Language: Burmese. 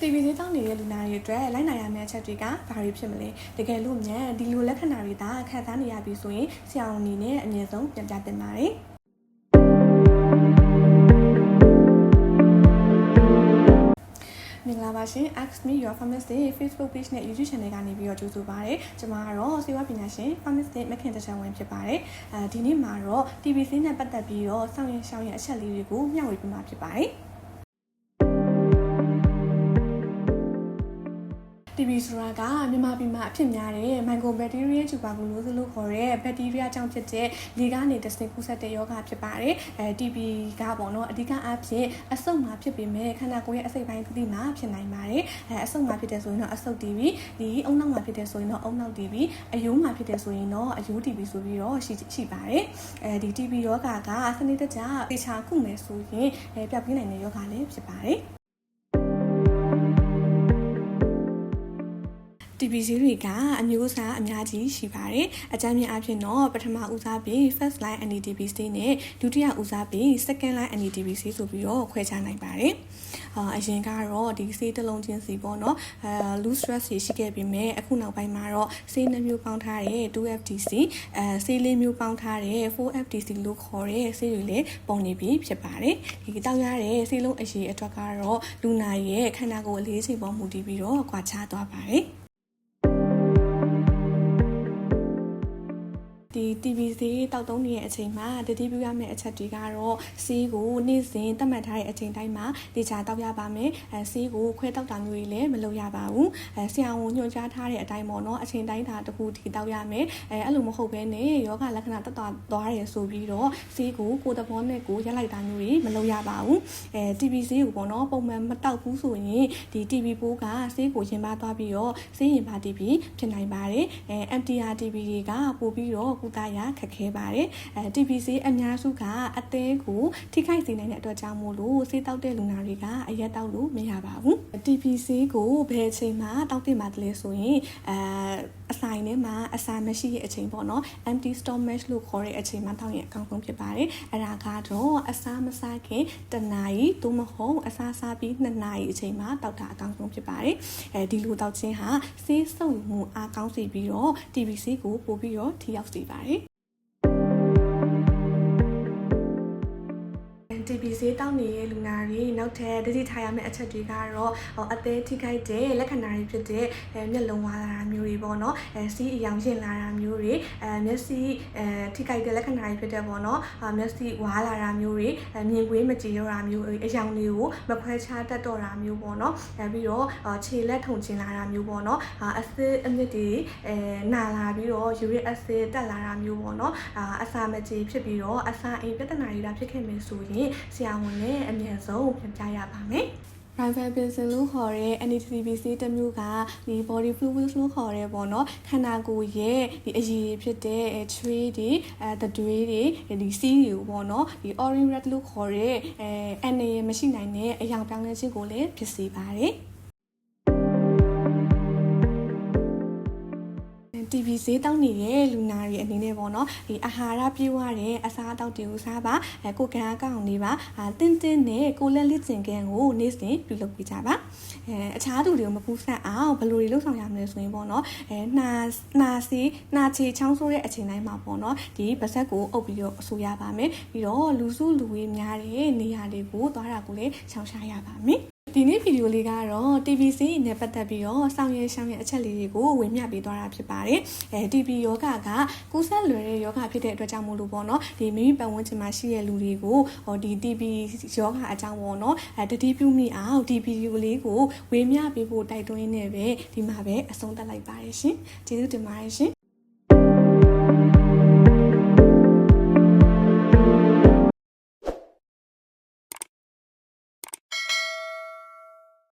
TV သေးတောင်းနေတဲ့လူနာတွေအတွက်လိုက်နိုင်ရမယ့်အချက်တွေကဘာတွေဖြစ်မလဲတကယ်လို့မြန်ဒီလိုလက္ခဏာတွေသာခံစားနေရပြီဆိုရင်ဆရာဝန်အနေနဲ့အမြဲဆုံးပြန်ပြတင်ပါတယ်မင်္ဂလာပါရှင် Ask Me Your Pharmacist Facebook page နဲ့ YouTube channel ကနေပြီးတော့ကြိုဆိုပါရစေ။ကျွန်မကတော့ဆေးဝါးပညာရှင် Pharmacist မခင်တချန်ဝင်ဖြစ်ပါတယ်။အဲဒီနေ့မှာတော့ TBC နဲ့ပတ်သက်ပြီးတော့စောင့်ရင်ရှောင်းရင်အချက်လေးတွေကိုမျှဝေပေးမှာဖြစ်ပါတယ်။ TB ဆိုတာကမြန်မာပြည်မှာအဖြစ်များတဲ့ Mycobacterial tuberculosis လို့ခေါ်တဲ့ဘက်တီးရီးယားကြောင့်ဖြစ်တဲ့လေကနေတဆင့်ကူးစက်တဲ့ရောဂါဖြစ်ပါတယ်။အဲ TB ကပေါ့နော်အဓိကအဖြစ်အဆုတ်မှာဖြစ်ပေမဲ့ခန္ဓာကိုယ်ရဲ့အစိတ်ပိုင်းတစ်ခုမှာဖြစ်နိုင်ပါတယ်။အဲအဆုတ်မှာဖြစ်တဲ့ဆိုရင်တော့အဆုတ် TB ဒီအုံနောက်မှာဖြစ်တဲ့ဆိုရင်တော့အုံနောက် TB အယိုးမှာဖြစ်တဲ့ဆိုရင်တော့အယိုး TB ဆိုပြီးတော့ရှိရှိပါတယ်။အဲဒီ TB ရောဂါကစနစ်တကျတေချာကုမယ်ဆိုရင်အဲပျောက်ကင်းနိုင်တဲ့ရောဂါလည်းဖြစ်ပါတယ်။ TBC တွေကအမျိုးအစားအများကြီးရှိပါတယ်။အကြမ်းမြင်အဖြစ်တော့ပထမဦးစားပေး first line NDTBC နဲ့ဒုတိယဦးစားပေး second line NDTBC ဆိုပြီးတော့ခွဲခြားနိုင်ပါတယ်။အာအရင်ကတော့ဒီဆေးတစ်လုံးချင်းစီပေါ့နော်။အဲ loose stress တွေရှိခဲ့ပြီးမြဲအခုနောက်ပိုင်းမှာတော့ဆေးနှမျိုးပေါင်းထားတဲ့ 2FTC အဲဆေးလေးမျိုးပေါင်းထားတဲ့ 4FTC လို့ခေါ်တဲ့ဆေးတွေလည်းပုံနေပြီးဖြစ်ပါတယ်။ဒီတောက်ရတဲ့ဆေးလုံးအရေးအတွက်ကတော့လူနာရဲ့ခန္ဓာကိုယ်အလေးချိန်ပေါ်မူတည်ပြီးတော့ကွာခြားသွားပါတယ်။ TBC တောက်သုံးနေတဲ့အချိန်မှာတတိပြုရမယ့်အချက်တွေကတော့ဆေးကိုနေ့စဉ်သတ်မှတ်ထားတဲ့အချိန်တိုင်းမှာတေချာတောက်ရပါမယ်အဲဆေးကိုခွဲတောက်တာမျိုးတွေလည်းမလုပ်ရပါဘူးအဲဆရာဝန်ညွှန်ကြားထားတဲ့အတိုင်းပေါ့နော်အချိန်တိုင်းဒါတခုဒီတောက်ရမယ်အဲအဲ့လိုမဟုတ်ဘဲနဲ့ယောဂလက္ခဏာတက်သွားသွားတယ်ဆိုပြီးတော့ဆေးကိုကိုယ်သဘောနဲ့ကိုရက်လိုက်တာမျိုးတွေမလုပ်ရပါဘူးအဲ TBC ကိုပေါ့နော်ပုံမှန်မတောက်ဘူးဆိုရင်ဒီ TB ပိုးကဆေးကိုရင်ပါသွားပြီးတော့ဆေးရင်ပါ TB ဖြစ်နိုင်ပါတယ်အဲ MTR TB တွေကပို့ပြီးတော့ကုသရခက်ခဲပါတယ်အဲ TBC အများစုကအသေးကိုထိခိုက်စေနိုင်တဲ့အတွက်ကြောင့်မို့လို့ဆေးတောက်တဲ့လူနာတွေကအရက်တောက်လို့မရပါဘူး TBC ကိုဘယ်အချိန်မှတောက်တင်ပါတလဲဆိုရင်အဲ အဆိုင်ထဲမှာအစာမရှိတဲ့အချိန်ပေါ့နော် empty stomach လို့ခေါ်တဲ့အချိန်မှာတောက်ရင်အကောင်းဆုံးဖြစ်ပါတယ်အဲ့ဒါကတော့အစာမစားခင်တနာရီသို့မဟုတ်အစာစားပြီး2နာရီအချိန်မှာတောက်တာအကောင်းဆုံးဖြစ်ပါတယ်အဲဒီလိုတောက်ခြင်းဟာဆေးဆုံမှုအားကောင်းစေပြီးတော့ TBC ကိုပို့ပြီးတော့ထိရောက်စေပါတယ် TBC တောက်နေတဲ့လူနာတွေနောက်ထပ်တတိထားရမယ့်အချက်တွေကတော့ဟိုအသေးထိခိုက်တဲ့လက္ခဏာတွေဖြစ်တဲ့အဲမျက်လုံးဝါလာတာမျိုးတွေပေါ့နော်အဲစီးအယောင်ရှင်လာတာမျိုးတွေအဲမျက်စိအဲထိခိုက်တဲ့လက္ခဏာတွေဖြစ်တဲ့ပေါ့နော်အာမျက်စိဝါလာတာမျိုးတွေအဲမြင်ကွေးမကြည်တော့တာမျိုးအယောင်တွေကိုမခွဲခြားတတ်တော့တာမျိုးပေါ့နော်အဲပြီးတော့ခြေလက်ထုံချင်လာတာမျိုးပေါ့နော်အာအစစ်အမြစ်တွေအဲနာလာပြီးတော့ uric acid တက်လာတာမျိုးပေါ့နော်အာအစာမကြေဖြစ်ပြီးတော့အစာအိမ်ပြဿနာတွေဒါဖြစ်ခဲ့မယ်ဆိုရင်ဆရာဝန်နဲ့အမြန်ဆုံးပြန်ပြရပါမယ်။ rifampicin လို့ခေါ်တဲ့ NADPC တစ်မျိုးကဒီ body fluids လို့ခေါ်တဲ့ပေါ့နော်ခန္ဓာကိုယ်ရဲ့ဒီအရည်ဖြစ်တဲ့ချွေးတွေအဲတတွေးတွေဒီစီးတွေကိုပေါ့နော်ဒီ orange red လို့ခေါ်တဲ့အဲအနေမရှိနိုင်တဲ့အယောင်ပြောင်းလဲခြင်းကိုလည်းဖြစ်စေပါတယ်။ ဈေးတောင်းနေတဲ့လူနာတွေအနေနဲ့ပေါ့နော်ဒီအာဟာရပြည့်ဝတဲ့အစားအသောက်တွေကိုစားပါအဲကိုကန်အကောင့်နေပါအာတင်းတင်းနဲ့ကိုလက်လက်ကျင်ကန်ကိုနေ့စဉ်ပြုလုပ်ပေးကြပါအဲအခြားသူတွေကိုမပူဆက်အောင်ဘယ်လိုတွေလုပ်ဆောင်ရမလဲဆိုရင်ပေါ့နော်အဲနှာနှာစီနှာချေချောင်းဆိုးတဲ့အချိန်တိုင်းမှာပေါ့နော်ဒီပါဇက်ကိုအုပ်ပြီးတော့အဆူရပါမယ်ပြီးတော့လူစုလူဝေးများတဲ့နေရာတွေကိုသွားတာကိုလည်းရှောင်ရှားရပါမယ် ဒီနေ့ဗီဒီယိုလေးကတော့ TBC နဲ့ပတ်သက်ပြီးတော့စောင့်ရရှောင်းရအချက်လေးတွေကိုဝင်မျှပေးသွားတာဖြစ်ပါတယ်။အဲ TB ယောဂကကူးစက်လွယ်တဲ့ယောဂဖြစ်တဲ့အတွက်ကြောင့်မို့လို့ပေါ့နော်ဒီမိမိပတ်ဝန်းကျင်မှာရှိတဲ့လူတွေကိုဟောဒီ TB ယောဂအကြောင်းပေါ့နော်အဲတတိပြုမိအောင်ဒီဗီဒီယိုလေးကိုဝေမျှပေးဖို့တိုက်တွန်းရင်းနဲ့ပဲဒီမှာပဲအဆုံးသတ်လိုက်ပါတယ်ရှင်။ကျေးဇူးတင်ပါတယ်ရှင်